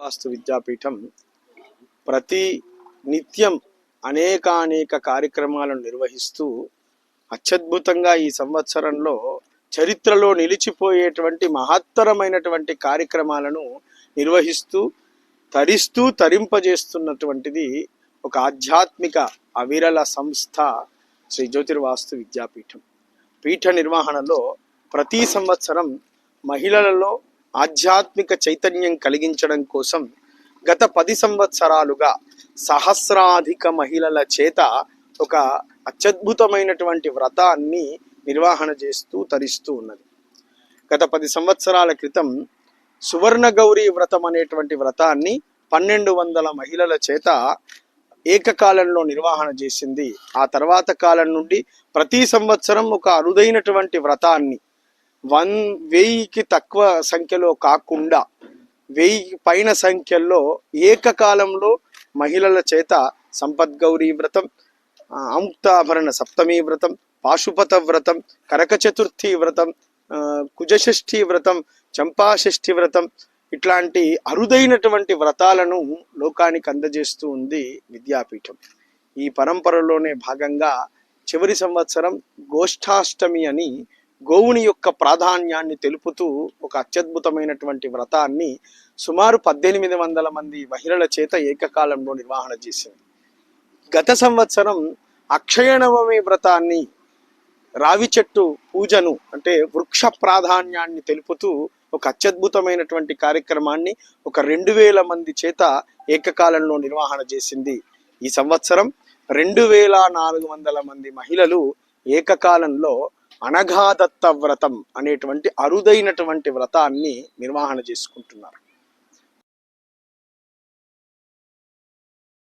వాస్తు విద్యాపీఠం ప్రతి నిత్యం అనేకానేక కార్యక్రమాలను నిర్వహిస్తూ అత్యద్భుతంగా ఈ సంవత్సరంలో చరిత్రలో నిలిచిపోయేటువంటి మహత్తరమైనటువంటి కార్యక్రమాలను నిర్వహిస్తూ తరిస్తూ తరింపజేస్తున్నటువంటిది ఒక ఆధ్యాత్మిక అవిరల సంస్థ శ్రీ జ్యోతిర్వాస్తు విద్యాపీఠం. పీఠ నిర్వహణలో ప్రతి సంవత్సరం మహిళలలో ఆధ్యాత్మిక చైతన్యం కలిగించడం కోసం గత పది సంవత్సరాలుగా సహస్రాధిక మహిళల చేత ఒక అత్యద్భుతమైనటువంటి వ్రతాన్ని నిర్వహణ చేస్తూ తరిస్తూ ఉన్నది. గత పది సంవత్సరాల క్రితం సువర్ణ గౌరీ వ్రతం అనేటువంటి వ్రతాన్ని పన్నెండు వందల మహిళల చేత ఏకకాలంలో నిర్వహణ చేసింది. ఆ తర్వాత కాలం నుండి ప్రతి సంవత్సరం ఒక అరుదైనటువంటి వ్రతాన్ని వన్ వెయ్యికి తక్కువ సంఖ్యలో కాకుండా వెయ్యి పైన సంఖ్యల్లో ఏకకాలంలో మహిళల చేత సంపద్గౌరీ వ్రతం ఆ, అముక్తాభరణ సప్తమి వ్రతం పాశుపత వ్రతం కరక చతుర్థి వ్రతం కుజషష్ఠి వ్రతం చంపాషష్ఠి వ్రతం ఇట్లాంటి అరుదైనటువంటి వ్రతాలను లోకానికి అందజేస్తూ ఉంది విద్యాపీఠం. ఈ పరంపరలోనే భాగంగా చివరి సంవత్సరం గోష్ఠాష్టమి అని గోవుని యొక్క ప్రాధాన్యాన్ని తెలుపుతూ ఒక అత్యద్భుతమైనటువంటి వ్రతాన్ని సుమారు పద్దెనిమిది వందల మంది మహిళల చేత ఏకకాలంలో నిర్వహణ చేసింది. గత సంవత్సరం అక్షయ నవమి వ్రతాన్ని రావి చెట్టు పూజను అంటే వృక్ష ప్రాధాన్యాన్ని తెలుపుతూ ఒక అత్యద్భుతమైనటువంటి కార్యక్రమాన్ని ఒక రెండు వేల మంది చేత ఏకకాలంలో నిర్వహణ చేసింది. ఈ సంవత్సరం రెండు వేల నాలుగు వందల మంది మహిళలు ఏకకాలంలో అనఘాదత్త వ్రతం అనేటువంటి అరుదైనటువంటి వ్రతాన్ని నిర్వహణ చేసుకుంటున్నారు.